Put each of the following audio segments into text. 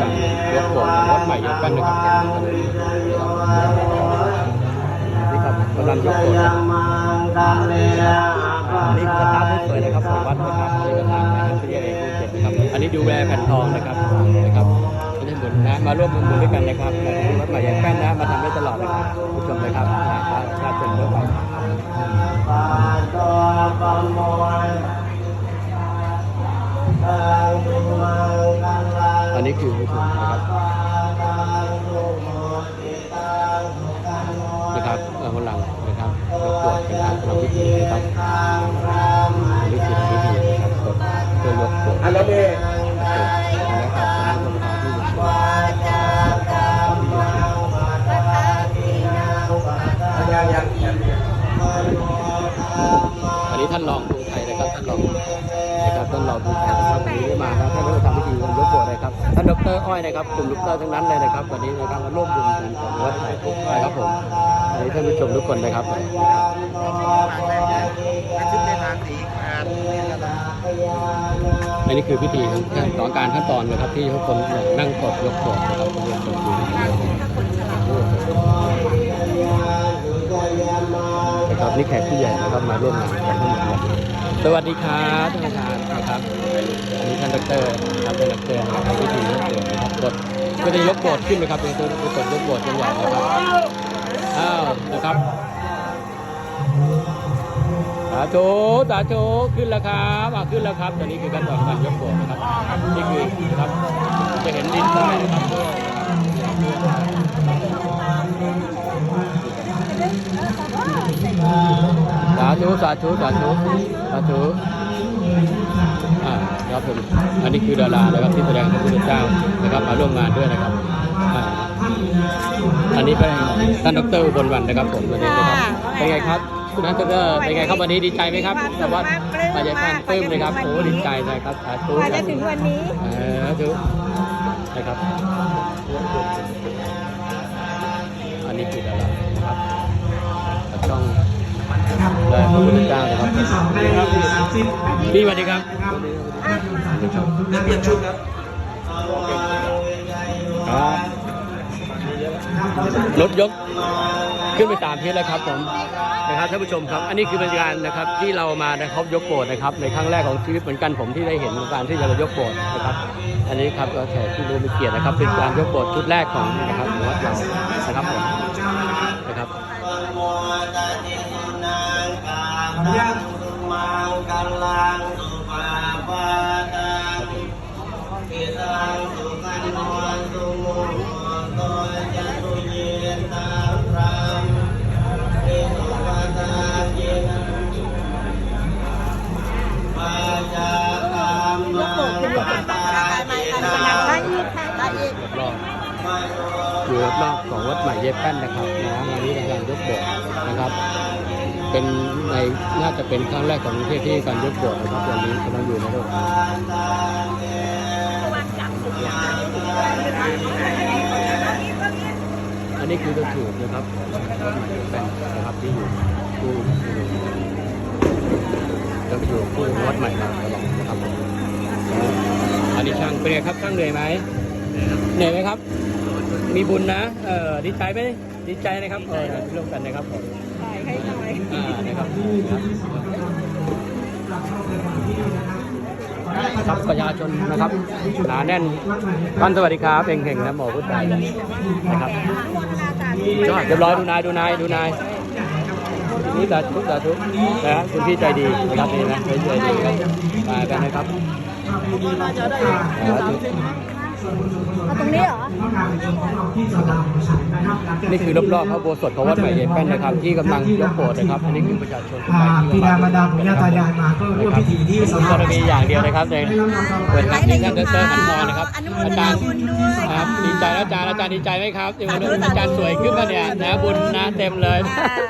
กับยกโบสถ์วัดใหม่ยอะกันนะครับนี่ครับกำลังยกโบสถ์ครับอันนี้สตาฟผู้สวยนะครับของวัดนะครับนี่ประธานนะครับที่เอกผู้เจ็ดนะครับ อันนี้ดูแลแผ่นทองนะครับนะครับไม่ได้หมุนนะมาร่วมมือด้วยกันนะครับในวัดใหม่เยอะกันนะมาทำได้ตลอดนะครับผู้ชมนะครับนะครับชาติเป็นเพื่อไปอัน นี้คือผู้ชมนะครับนะครับเออหลังนะครับปวดเป็นการทำพิธีนะครับอันนี้คือทำพิธีนะครับกดเพื่อยกปวดอันนั้นเองนะครับสำหรับประธานที่ยกปวดยังยังยังอันนี้ท่านรองกรุงไทยนะครับท่านรองนะครับท่านรองกรุงไทยนะครับวันนี้ได้มาครับท่านได้มาทำพิธียกปวด นะครับท่าอ้อยนะครับกลุ่มดรทั้งนั้นเลยนะครับวันนี้นะครับมาร่วมบุญกันของวัดใหม่นะครับผมอันนี้ท่านผู้ชมทุกคนนะครับขึ้นในทางสีขาดนี่ก็ได้อันนี้คือพิธีขั้นตอนการขั้นตอนนะครับที่ทุกคนนั่งกดยกกดนะครับเรียนกดอยู่นะครับนี่แขกผู้ใหญ่นะครับมาร่วมงานกันทั้งหมดสวัสดีครับ ท่านประธานนะครับอันนี้ท่านดรครับเป็นดรนะครับพิธียกโกดนะครับกดก็จะยกโกดขึ้นนะครับเป็นตัวกดยกโกดกันใหญ่นะครับอ้าวนะครับสาธุสาธุขึ้นแล้วครับอะขึ้นแล้วครับตอนนี้คือขั้นตอนการยกโบสถ์นะครับนี่คือนะครับจะเห็นดินใต้นะครับสาธุสาธุสาธุสาธุอ่า ครับผมอันนี้คือดารานะครับที่แสดงพระพุทธเจ้านะครับมาร่วมงานด้วยนะครับอ่าอันนี้เป็นท่านดรอุบลวันนะครับผมวันนี้นะครับเป็นไงครับคุณนัทเตอร์เป็นไงครับวันนี้ดีใจไหมครับแต่ว่าบรรยากาศปลื้มเลยครับโอ้ดีใจเลยครับสาธุกว่าจะถึงวันนี้เออสาธุนะครับ อันนี้คืออะไรนะครับช่อง ได้พระพุทธเจ้านะครับที่สองได้ครับสามสิบพี่สวัสดีครับได้เปลี่ยนชุดครับครับรถยกขึ้นไปตามที่แล้วครับผมนะครับท่านผู้ชมครับ อันนี้คือบรรยากาศนะครับที่เรามานะครับยกโบสถ์นะครับ ในครั้งแรกของชีวิตเหมือนกันผมที่ได้เห็นการที่จะมายกโบสถ์นะครับ อันนี้ครับก็แขกที่รู้มีเกียรตินะครับ เป็นการยกโบสถ์ชุดแรกของนะครับของวัดเรานะครับผมนะครับ ยกโบกขึ้นยกโบกตายมาทำสนามได้อีกค่ะได้อีกรอบๆคือรอบของวัดใหม่เย็บแป้นนะครับนะวันนี้เป็นการยกโบสถ์นะครับ เป็นในน่าจะเป็นครั้งแรกของประเทศที่การยกโบสถ์นะครับวันนี้กำลังอยู่ในระหว่างอันนี้คือตัวถูกนะครับของวัดใหม่เย็บแป้นนะครับที่อยู่คู่แล้วก็อยู่คู่วัดใหม่มาตลอดนะครับอันนี้ช่างเป็นไงครับช่างเหนื่อยไหมเหนื่อยไหมครับ มีบุญนะ เออดีใจไหมดีใจนะครับเออร่วมกันนะครับผมถ่ให้ อ่านะครับครับประชาชนนะครับหนาแน่นท่านสวัสดีครับเองเข่งนะหมอพุทธไทยนะครับยอดเรียบร้อยดูนายดูนายดูนายนี่สาธุสาธุนะฮะคุณพี่ใจดีนะครับนี่นะใจดีครับมากันนะครับ สาธุเอาตรงนี้เหรอ นี่คือรอบๆพระอุโบสถของวัดใหม่เย็นแป้นนะครับ ที่กำลังยกโบสถ์นะครับ อันนี้คือประชาชนทุกอ่าท่านที่บิดามารดาปู่ย่าตายายมาก็ร่วมพิธีที่สกรณีอย่างเดียวนะครับในเปิดครับที่ท่านดรขันทองนะครับ อาจารย์ครับดีใจแล้วอาจารย์อาจารย์ดีใจไหมครับที่มาดูอาจารย์สวยขึ้นมาเนี่ยนะบุญนะเต็มเลย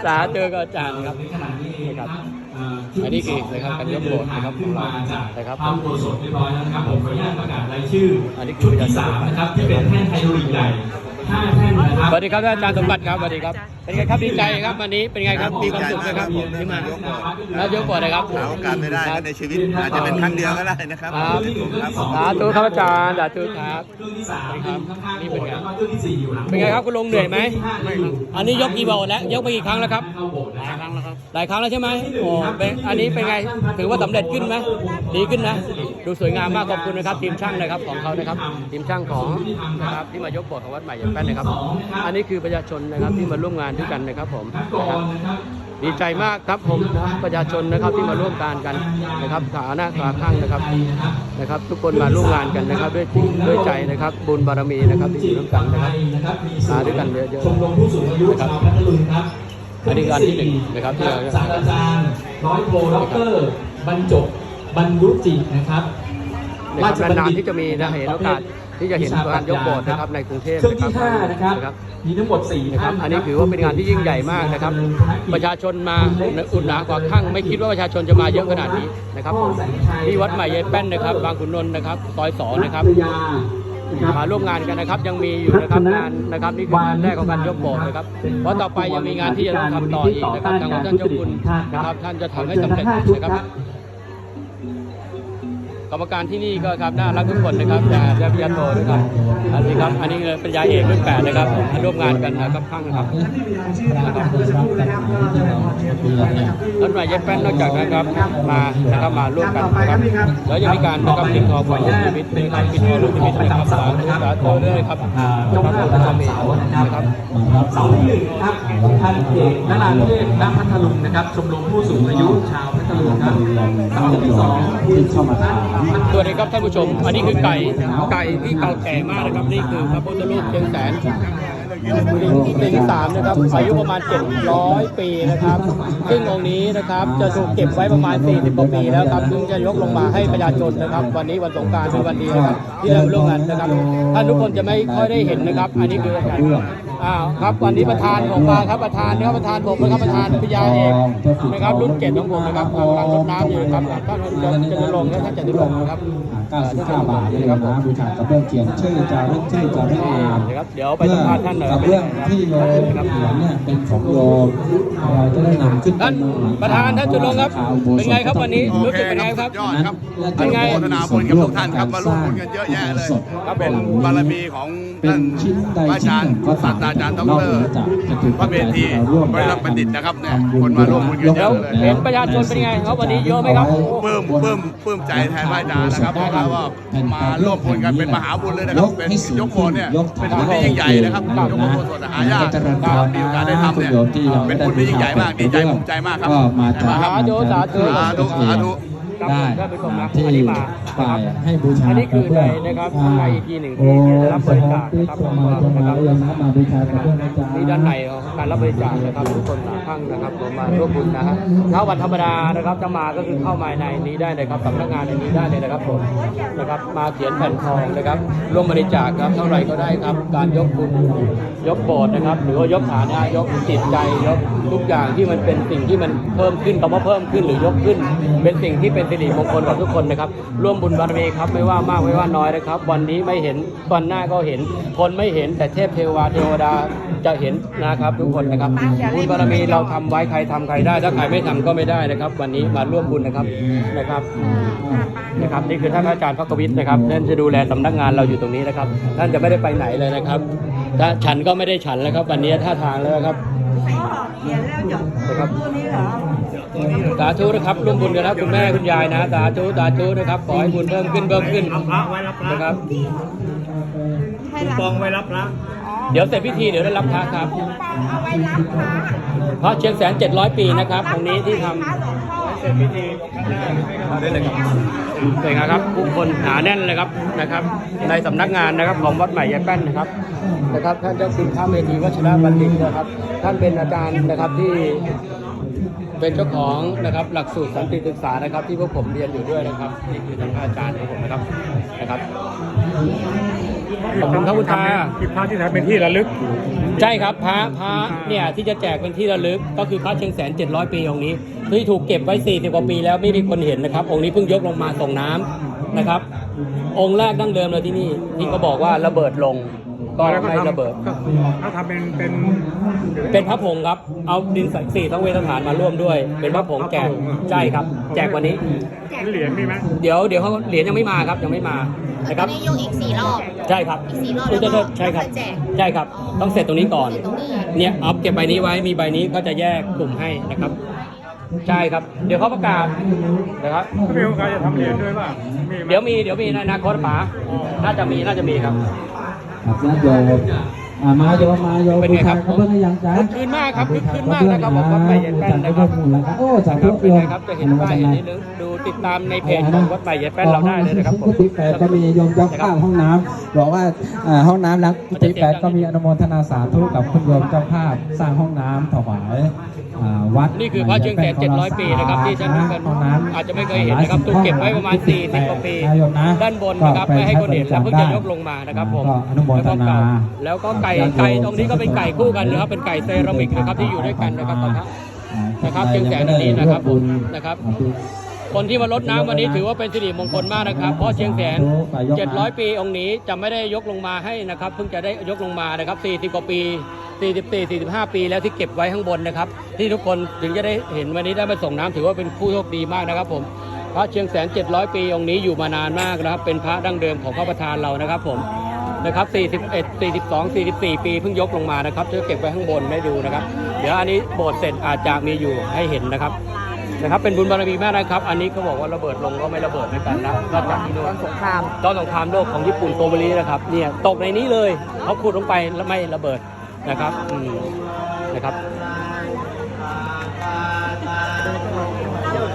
สาธุกับอาจารย์ครับนี่ครับอันนี้คือนะครับการยกโบสถ์นะครับของเรานะครับทำโบสถ์เรียบร้อยแล้วนะครับผมขออนุญาตประกาศรายชื่ออนนี้คือชุดที่สามนะครับที่เป็นแท่นไฮโดรลิกใหญ่ ห้าแท่นนะครับสวัสดีครับท่านอาจารย์สมบัติครับสวัสดีครับ เป็นไงครับดีใจครับวันนี้เป็นไงครับมีความสุขไหมครับที่มาแล้วยกก่อนเลยครับหาโอกาสไม่ได้นะในชีวิตอาจจะเป็นครั้งเดียวก็ได้นะครับครับครับสาธุครับอาจารย์สาธุครับเครื่องที่สามครับข้างๆนี่โบเป็นสถ์ไงแล้วก็เครื่องที่สี่อยู่หลังเป็นไงครับคุณลุงเหนื่อยไหมไม่ครับอันนี้ยกกี่โบแล้วยกไปกี่ครั้งแล้วครับเข้าโบสถ์หลายครั้งแล้วครับหลายครั้งแล้วใช่ไหมโอ้เป็นอันนี้เป็นไงถือว่าสำเร็จขึ้นไหมดีขึ้นนะดูสวยงามมากขอบคุณนะครับทีมช่างนะครับของเขานะครับทีมช่างของนะครับที่มายกโบสถ์ของวัดใหม่ยางแป้นนะครับ อันนี้คือประชาชนนะครับที่มาร่วมงานด้วยกันนะครับผมนะครับดีใจมากครับผมนะประชาชนนะครับที่มาร่วมการกันนะครับขาหน้าขาข้างนะครับนะครับ ทุกคนมาร่วมงานกันนะครับ ด้วยจิตด้วยใจนะครับบุญบารมีนะครับที่อยู่ร่วมกันนะครับนะครับมีมาด้วยกันเยอะๆชมรมผู้สูงอายุชาวพัทลุงครับอันนี้คืออันที่หนึ่งนะครับที่เราศาสตราจารย์ร้อยโทด็อกเตอร์บรรจบบรรลุจิตนะครับนะครับนานๆที่จะมีนะเห็นโอกาส ที่จะเห็นการยกโบสถ์นะครับในกรุงเทพเครื่องนะที่ครัห้าบนะครับนะครับมีทั้งหมดสี่นะครับท่านอันนี้ถือว่าเป็นงานที่ยิ่งใหญ่มากนะครับ ประชาชนมาอุดหนากว่าข้างไม่คิดว่าประชาชนจะมาเยอะขนาดนี้นะครับผมที่วัดใหม่ยายแป้นนะครับ บางขุนนนท์นะครับซอยสองนะครับภยานะครับมาร่วมงานกันนะครับยังมีอยู่นะครับงานนะครับนี่คืองานแรกของการยกโบสถ์นะครับเพราะต่อไปยังมีงานที่จะต้องทำต่ออีกนะครับทางท่านเจ้าคุณนะครับท่านจะทำให้สำเร็จนะครับ กรรมการที่นี่ก็ครับน่ารักทุกคนนะครับยาญาติยาโตนะครับอันนี้ครับอันนี้เป็นยาเอกรุ่นแปดนะครับร่วมงานกันนะครับข้างนะครับรายชื่อนะครับเมื่อสักครู่นะครับก็จะขอเรียนนะครับรถหมายเย็ดแป้นนอกจากนั้นครับมานะครับมาร่วมกันนะครับแล้วยังมีการนะครับปิดทองฝังลูกนิมิตมีการปิดทองลูกนิมิตนะครับสาธุสาธุด้วยครับอ่านะเจ้าครับภาพผมประก็มีจำเสานะครับนะครับเสาที่หนึ่งครับ พันเอกนราเทพณพัทลุงนะครับ ชมรมผู้สูงอายุชาวพัทลุงครับเสาที่สองคุณสมัครสวัสดีครับท่านผู้ชม อันนี้คือไก่ ไก่ที่เก่าแก่มากนะครับ นี่คือพระพุทธรูปเชียงแสนสิงสามนะครับอายุประมาณ 700 ปีนะครับ ซึ่งองค์นี้นะครับจะถูกเก็บไว้ประมาณ 40กว่าปีแล้วครับซึ่งจะยกลงมาให้ประชาชนนะครับ วันนี้วันสงกรารเป็นวันดีนะครับที่เราร่วมกันนะครับท่านทุกคนจะไม่ค่อยได้เห็นนะครับ อันนี้คือ อาจารย์อ้าวครับวันนี้ประธานของมาครับประธานนะครับประธานผมนะครับประธานพิยาเอกนะครับรุ่นเจ็ดของผมนะครับกำลังรดน้ำอยู่นะครับท่านจตุรงค์และท่านจตุรงค์นะครับ99บาทนี่นะครับนะบูชากระเบื้องเขียนชื่อจารึกชื่อจารึกเองนะครับเดี๋ยวไปสัมภาษณ์ท่านหน่อยกระเบื้องที่โยมเขียนเนี่ยเป็นของโยมเราจะได้นำขึ้นไปท่านประธานท่านจุลงค์ครับเป็นไงครับวันนี้รู้สึกเป็นไงครับยอดครับเป็นไงอนุโมทนาบุญกับทุกท่านครับมาร่วมบุญกันเยอะแยะเลยครับผมเป็นบารมีของ เป็นท่านชิ้นใดพระอาชิ้นจารหย์นึ่งก็ศาตาสมตราจารย์ดนอกรเหนือจากจะถึงพระเมธีเราร่วมวกัรนบัณฑิตนะครับเนี่ยทำบุญคนมาร่วมบุญกันเยแล้วอะเลยเห็นประชาชนเป็นไงครับวันนี้เยอะไหมครับปลื้มปลื้มปลื้มใจแทนพระอาจารย์นะครับเพราะว่ามาร่วมบุญกันเป็นมหาบุญเลยนะครับเป็นยกโบสถ์เนี่ยเป็นบุญที่ยิ่งใหญ่นะครับยกโบสถ์หายากเจริญพรมีโอกาสได้ทำเนี่ยคุณโยมที่ยังเป็ไม่นได้บุญที่ยิ่งใหญ่มากดีใจภูมิใจมากครับก็มาจากครับสาธุสาธุสาธุสาธุ ได้ท่านผู้ชมนะที่อันนี้มาฝ่ายให้บูชาอันนี้คือในนะครับใน EP หนึ่งที่จะรับบริจาคนะครับโอ้มาจะมาแล้วนะมาบูชากระเบื้องนะจ๊ะนี่ด้านในของการรับบริจาคนะครับทุกคนหนา ข้างนะครับผมมาร่วมบุญนะฮะถ้าวันธรรมดานะครับจะมาก็คือเข้ามาในนี้ได้เลยครับสำนักงานในนี้ได้เลยนะครับผมนะครับ มาเขียนแผ่นทองนะครับ ร่วมบริจาคครับเท่าไหร่ก็ได้ครับ การยกบุญยกโบสถ์นะครับ หรือว่ายกฐานะยกจิตใจยกทุกอย่างที่มันเป็นสิ่งที่มันเพิ่มขึ้นคำว่าเพิ่มขึ้นหรือยกขึ้น เป็นสิ่งที่เป็นสิริมงคลกับทุกคนนะครับ ร่วมบุญบารมีครับไม่ว่ามากไม่ว่าน้อยนะครับ วันนี้ไม่เห็นตอนหน้าก็เห็น คนไม่เห็นแต่เทพเทวาเทวดาจะเห็นนะครับทุกคนนะครับบุญบารมีเราทำไว้ใครทำใครได้ ถ้าใครไม่ทำก็ไม่ได้นะครับ วันนี้มาร่วมบุญนะครับนะครับนะครับนี่คือท่านอาจารย์พักวิทย์นะครับท่านจะดูแลสำนักงานเราอยู่ตรงนี้นะครับ ท่านจะไม่ได้ไปไหนเลยนะครับถ้าฉันก็ไม่ได้ฉันแล้วครับ วันนี้ท่าทางแล้วครับเขียนแล้วจบนะครับตัวนี้เหรอสาธุนะครับร่วมบุญกันนะคุณแม่คุณยายนะสาธุสาธุนะครับขอให้บุญเพิ่มขึ้นเพิ่มขึ้นนะครับให้รับปองไว้รับพระ เดี๋ยวเสร็จพิธีเดี๋ยวได้รับพระครับปองเอาไว้รับพระพระเชียงแสน700ปีนะครับตรงนี้ที่ทำพระหลวงพ่อมาได้เลยครับเป็นไงครับผู้คนหนาแน่นเลยครับนะครับ ในสำนักงานนะครับของวัดใหม่ยายแป้นนะครับนะครับ ท่านเจ้าคุณพระเมธีวัชรบัณฑิตนะครับ ท่านเป็นอาจารย์นะครับที่เป็นเจ้าของนะครับ หลักสูตรสันติศึกษานะครับ ที่พวกผมเรียนอยู่ด้วยนะครับนี่คือท่านอาจารย์ของผมนะครับนะครับ ขอบคุณครับคุณตาที่พระที่ทำเป็นที่ระลึก ใช่ครับพระพระเนี่ยที่จะแจกเป็นที่ระลึก ก็คือพระเชียงแสน700 ปีองค์นี้ที่ถูกเก็บไว้40กว่าปีแล้วไม่มีคนเห็นนะครับ องค์นี้เพิ่งยกลงมาส่งน้ำนะครับ องค์แรกดั้งเดิมเลยที่นี่ที่เขาบอกว่าระเบิดลงก็ไม่ระเบิดเขาทำเป็นเป็นเป็นพระผงครับ เอาดินใส่สี่ทั้งเวทฐานมาร่วมด้วย เป็นพระผงแจกใช่ครับ แจกวันนี้เหรียญมีไหมเดี๋ยวเดี๋ยวเขาเหรียญยังไม่มาครับยังไม่มา นะครับนี่ยกอีกสี่รอบใช่ครับอีกสี่รอบอุ๊ยแล้วก็ใช่ครับค่อยแจกใช่ครับ ต้องเสร็จตรงนี้ก่อนเสร็จตรงนี้เนี่ยเอาเก็บใบนี้ไว้มีใบนี้ก็จะแยกกลุ่มให้นะครับ ใช่ครับ เดี๋ยวเขาประกาศนะครับก็มีโอกาสจะทำเหรียญด้วยป่ะมีไหมเดี๋ยวมีเดี๋ยวมีในอนาคตป๋าน่าจะมีน่าจะมีครับครับญาติโยม อ่ามาโยมมาโยมเป็นไงครับบูชาพระพุทธยังจ้าคึกคืนมากครับคึกคืนมากนะครับผมวัดใหม่ใหญ่แป้นนะครับบูชาพระพุทธโอ้สาคธุรับเป็นโยไงมครับจะเห็นป้ายอย่างนี้นึงดูติดตามในเพจของวัดใหม่ใหญ่แป้นเราได้เลยนะครับผมกุฏิแปดก็มีโยมเจ้าภาพห้องน้ำบอกว่าอ่าห้องน้ำหลังกุฏิแปดก็มีอนุโมทนาสาธุกับคุณโยมเจ้าภาพสร้างห้องน้ำถวายอ่า วัดนี่คือพระเชียงแสน700 ปีนะครับที่ท่านทุกคนห้องน้ำอาจจะไม่เคยเห็นนะครับถูกเก็บไว้ประมาณ 40กว่าปีนะโยมนะด้านบนนะครับไม่ให้คนเห็นแล้วเพิ่งจะยกลงมานะครับผมก็อนุโมทนาแล้วก็ไก่ไก่ตรงนี้ก็เป็นไก่คู่กันนะครับเป็นไก่เซรามิกนะครับที่อยู่ด้วยกันนะครับตอนนี้นะครับเชียงแสนอันนี้นะครับผมนะครับคนที่มาลดน้ำวันนี้ถือว่าเป็นสิริมงคลมากนะครับ เพราะเชียงแสน 700 ปีองค์นี้จะไม่ได้ยกลงมาให้นะครับ เพิ่งจะได้ยกลงมานะครับ 40 กว่าปี 44 45 ปีแล้วที่เก็บไว้ข้างบนนะครับ ที่ทุกคนถึงจะได้เห็นวันนี้ได้มาส่งน้ำถือว่าเป็นผู้โชคดีมากนะครับผมพระเชียงแสน 700 ปีองค์นี้อยู่มานานมากนะครับ เป็นพระดั้งเดิมของพระประธานเรานะครับผมนะครับ 41 42 44 ปีเพิ่งยกลงมานะครับจะเก็บไว้ข้างบนให้ดูนะครับ เดี๋ยวอันนี้โบสถ์เสร็จอาจจะมีอยู่ให้เห็นนะครับนะครับเป็นบุญบารมีมากนะครับ อันนี้เขาบอกว่าระเบิดลงก็ไม่ระเบิดเหมือนกันนะนอกจากที่โน่นสงครามตอนสงครามโลกของญี่ปุ่นโกโบรีนะครับเนี่ยตกในนี้เลยเขาขุดลงไปแล้วไม่ระเบิด นะครับอืมนะครับ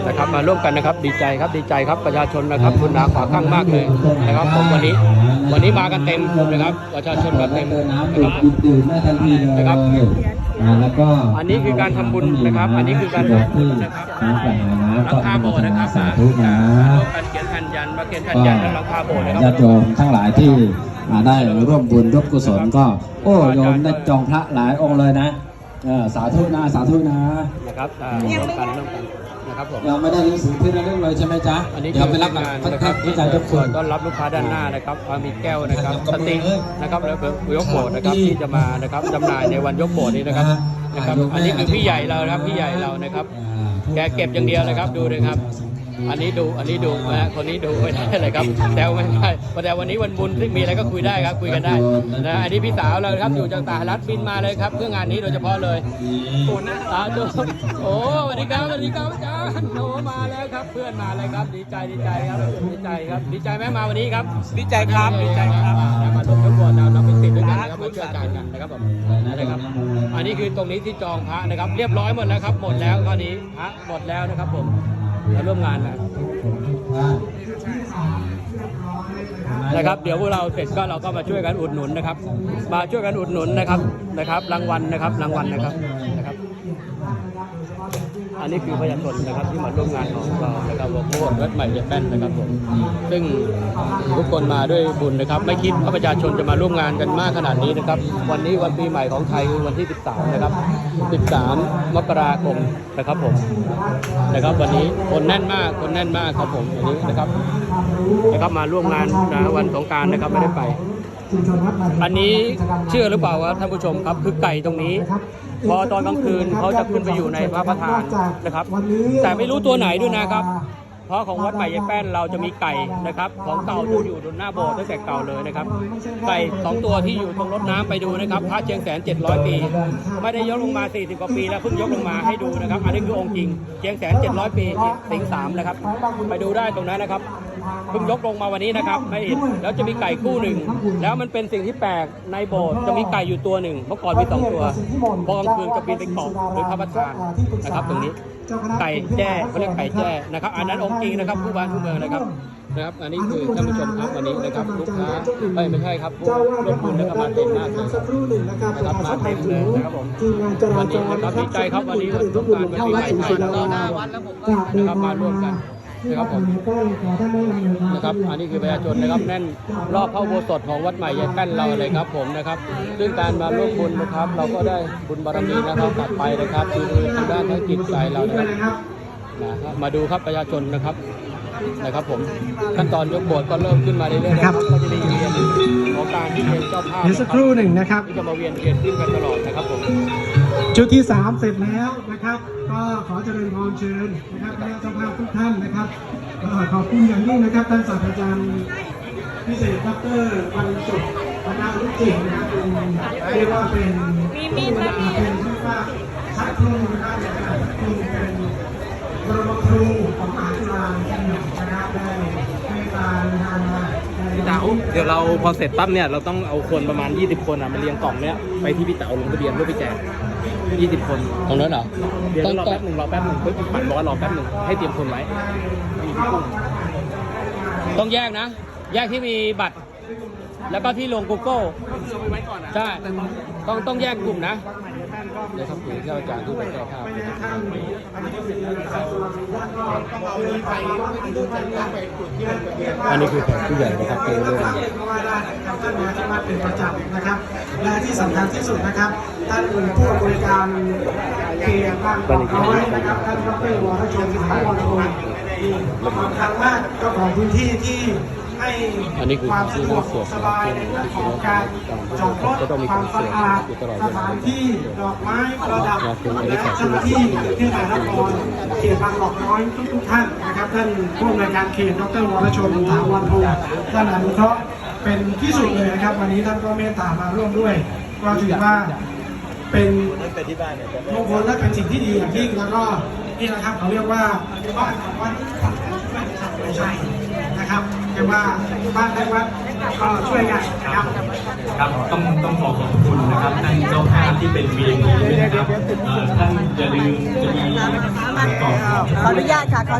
นะครับมาร่วมกันนะครับดีใจครับดีใจครับประชาชนนะครับคุณนาขวาข้างมากเลยนะครับผมวันนี้ วันนี้มากันเต็มนะครับ ประชาชนมาเต็มเติมนะน้ำคดื่รัมบกินดื่มได้ทันทีเลยนะครับอ่าแล้วก็อันนี้คือการทำบุญนะครับ อันนี้คือการทำบุญนะครับน้ำกระหายน้ำหลังคาโบสถ์นะครับสาธุนะร่วมกันเขียนแผ่นยันมาเขียนแผ่นยันและหลังคาโบสถ์นะคญารับติโยมทั้งหลายที่อ่าได้ร่วมบุญร่วมกุศลก็ โอ้โยมได้จองพระหลายองค์เลยนะเออสาธุนะสาธุนะนะครับอ่าร่วมกันร่วมกันนะครับผมยังไม่ได้หนังสือที่ระลึกเลยใช่ไหมจ๊ะอันนี้เดี๋ยวไปรับงากันนนะครับที่ที่ใจจะทุกคส่วนนต้อนรับลูกค้าด้านหน้านะครับอ่ามีแก้วนะครับสติกนะครับแล้วก็ยกโบสถ์นะครับที่จะมานะครับจำหน่ายในวันยกโบสถ์นี้นะครับนะครับ อันนี้คือพี่ใหญ่เรานะครับพี่ใหญ่เรานะครับแกเก็บอย่างเดียวเลยครับดูเลยครับ อันนี้ดูอันนี้ดูนะฮะคนนี้ดูไม่ได้เลยครับแต่ไม่ได้แต่วันนี้วันบุญที่มีอะไรก็คุยได้ครับคุยกันได้นะอันนี้พี่สาวเราครับอยู่จากสหรัฐบินมาเลยครับ เพื่องานนี้โดยเฉพาะเลยคุณนะสาธุโอ้สวัสดีครับสวัสดีครับอาจารย์โอ้มาแล้วครับเพื่อนมาเลยครับดีใจดีใจครับดีใจครับดีใจไหมมาวันนี้ครับดีใจครับดีใจครับมาร่วมทุกคนนะเราเป็นติดด้วยกันนะครับมาช่วยกันกันนะครับผมนะครับ อันนี้คือตรงนี้ที่จองพระนะครับ เรียบร้อยหมดแล้วครับ หมดแล้วคราวนี้พระหมดแล้วนะครับผม มาร่วมงานนะนะครับ เดี๋ยวพวกเราเสร็จก็เราก็มาช่วยกันอุดหนุนนะครับ มาช่วยกันอุดหนุนนะครับนะครับ รางวัลนะครับรางวัลนะครับันนี้คือประชาชนนะครับที่มาร่วมงานของเรานะครับวงโคตรวัดใหม่เยแป้นนะครับผมซึ่งทุกคนมาด้วยบุญนะครับ ไม่คิดว่าประชาชนจะมาร่วมงานกันมากขนาดนี้นะครับ วันนี้วันปีใหม่ของไทยคือวันที่ 13 นะครับ 13 มกราคมนะครับผมนะครับ วันนี้คนแน่นมากคนแน่นมากครับผมวันนี้นะครับนะครับมาร่วมงานนะวันสงกรารนะครับไม่ได้ไป อันนี้เชื่อหรือเปล่าครับท่านผู้ชมครับคือไก่ตรงนี้ พอตอนกลางคืนเขาจะขึ้นไปอยู่ในพระประธานนะครับ แต่ไม่รู้ตัวไหนด้วยนะครับ เพราะของวัดใหม่ยายแป้นเราจะมีไก่นะครับ ของเก่าที่อยู่บนหน้าโบสถ์ตั้งแต่เก่าเลยนะครับ ไก่สองตัวที่อยู่ตรงรถน้ำไปดูนะครับพระเชียงแสน700ปี ไม่ได้ยกลงมา 40 กว่าปีแล้วเพิ่งยกลงมาให้ดูนะครับ อันนี้คือองค์จริงเชียงแสน700ปีสิงห์สามนะครับ ไปดูได้ตรงนั้นนะครับ เพิ่งยกลงมาวันนี้นะครับไม่เห็นแล้วจะมีไก่คู่หนึ่งแล้วมันเป็นสิ่งที่แปลกในโบสถ์จะมีไก่อยู่ตัวหนึ่งเมื่อก่อนมีสองตัวพอกลางคืนก็บินไปเกาะหรือพระประธานนะครับ ตรงนี้ไก่แจ้เขาเรียกไก่แจ้นะครับ อันนั้นองค์จริงนะครับผู้บ้านผู้เมืองนะครับนะครับอันนี้คือท่านผู้ชมครับวันนี้นะครับลูกค้าเอ้ยไม่ใช่ครับผู้ร่วมบุญนะครับมาเต็มมากเลยนะครับมาเต็มเลยนะครับผมวันนี้นะครับดีใจครับวันนี้วันสงการวันปีใหม่ไทยนะครับนะครับมาร่วมกัน นะครับผมนะครับอันนี้คือประชาชนนะครับแน่นรอบเข้าโบสถของวัดใหม่ยายแป้นเราเลยครับผมนะครับซึ่งการมาร่วมบุญนะครับเราก็ได้บุญบารมีนะครับกลับไปนะครับคือทางด้านทางจิตใจเรานะครับมาดูครับประชาชนนะครับ นะครับผมขั้นตอนยกโบสถ์ก็เริ่มขึ้นมาเรื่อยๆนะครับก็จะมีเรียนของการที่เป็นเจ้าภาพเดี๋ยวสักครู่หนึ่งนะครับที่จะมาเวียนเวียนขึ้นกันตลอดนะครับผมชุดที่ 3 เสร็จแล้วนะครับ ก็ขอเจริญพรเชิญนะครับคณะเจ้าภาพทุกท่านนะครับก็ขอบคุณอย่างยิ่งนะครับท่านศาสตราจารย์พิเศษดรวันสุขวรรณรุจิตนะครับเป็นเรียกว่าเป็นเป็นเรียกว่าชักครูนะครับครูเป็นบรมครูของมหาจุฬาลงกรณ์นะครับได้เมตตาทางมา พี่ เต๋าเดี๋ยวเราพอเสร็จปั๊บเนี่ยเราต้องเอาคนประมาณ 20 คนอะมาเรียงกล่องเนี้ยไปที่พี่เต๋าลงทะเบียนเพื่อไปแจก 20 คนตรงนั้นเหรอเดี๋ยวต้องรอต้อแป๊บหนึ่งรอแป๊บหนึ่งเพื่อปัดบอกว่ารอแป๊บหนึ่งให้เตรียมคนไว้มีพี่กุ้งต้องแยกนะ แยกที่มีบัตร แล้วก็ที่ลง Google ใช่ต้องต้องแยกกลุ่มนะ เลยครับคือที่อาจารย์ที่เป็นเจ้าภาพอันนี้คือแขกผู้ใหญ่นะครับที่ร่วมเพราะว่าด้นะครับท่านมาที่วัดเป็นประจำนะครับ และที่สำคัญที่สุดนะครับท่านผู้บริการเขตบางกอกน้นะครับท่านดรวรชนสถาวรโทสำคัญมากเจ้าของพื้นที่ที่ ให้อันนี้คือความสะดวกสบายในเรื่องของการจอดรถความสะอาดสถานที่ดอกไม้ประดับและเจ้าหน้าที่เทศบาลนครเขตบางกอกน้อยทุกท่านนะครับท่านผู้อำนวยการเขตดรวรชนถาวรโทท่านอนุเคราะห์เป็นที่สุดเลยนะครับ วันนี้ท่านก็เมตตามาร่วมด้วย ก็ถือว่าเป็นมงคลและเป็นสิ่งที่ดีอย่างยิ่งแล้วก็นี่นะครับเขาเรียกว่าบ้านของวัดไม่ใช่นะครับ เรียกว่าบ้านและวัดก็ช่วยกันนะครับครับต้องต้องขอขอบคุณนะครับท่านเจ้าภาพที่เป็น VIP ด้วยนะครับเอ่อท่านอย่าลืมจะมีกล่องขออนุญาตค่ะขอ